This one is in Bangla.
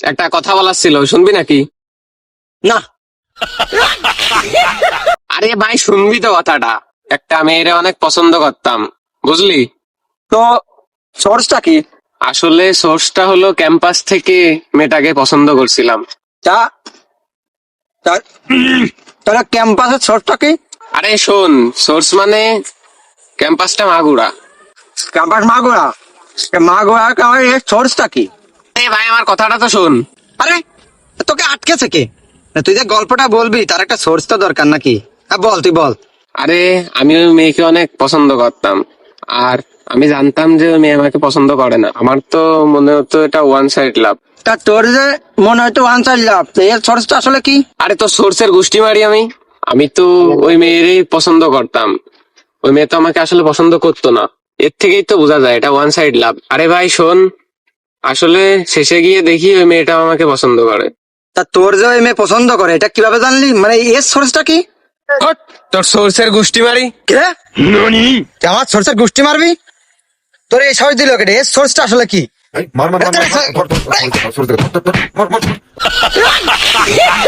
একটা কথা বলার ছিল শুনবি নাকি? না। আরে ভাই শুনবি তো কথাটা। একটা মেয়েরে অনেক পছন্দ করতাম বুঝলি? তো সোর্সটা কি? আসলে সোর্সটা হলো ক্যাম্পাস থেকে মেয়েটাকে পছন্দ করছিলাম। তা তাহলে ক্যাম্পাসের সোর্সটা কি? আরে শোন সোর্স মানে ক্যাম্পাসটা মাগুরা। ক্যাম্পাস মাগুরা? মাগুরা সোর্সটা কি? ভাই আমার কথাটা তো শোন। আরে তোকে আটকেছে কে? তুই যে গল্পটা বলবি তার একটা সোর্স তো দরকার নাকি? হ্যাঁ বল তুই বল। আরে আমি ওই মেয়েকে অনেক পছন্দ করতাম। আর আমি জানতাম যে ওই মেয়ে আমাকে পছন্দ করে না। আমার তো মনে হতো এটা ওয়ান সাইড লাভ তা তোর যে মনে হয়তো ওয়ান সাইড লাভ এর সোর্সটা আসলে কি? আরে তো সোর্সের গোষ্ঠী মারি আমি। আমি তো ওই মেয়েরই পছন্দ করতাম। ওই মেয়ে তো আমাকে আসলে পছন্দ করতো না। এর থেকেই তো বোঝা যায় এটা ওয়ান সাইড লাভ আরে ভাই শোন। আসলে শেষে গিয়ে দেখি ওই মেয়েটা আমাকে পছন্দ করে তা তোর যে ওই মেয়ে পছন্দ করে এটা কীভাবে জানলি মানে এর সোর্সটা কি হট, তোর সোর্সের গোষ্ঠী মারি কে আমার সোর্সের গোষ্ঠী মারবি তোর এই সোর্স দিল কেটে এর সোর্সটা আসলে কি মার মার মার মার মার, মার, মার, মার, মার, মার, মার, মার, মার, মার, মার, মার, মার, মার, মার, মার, মার, মার।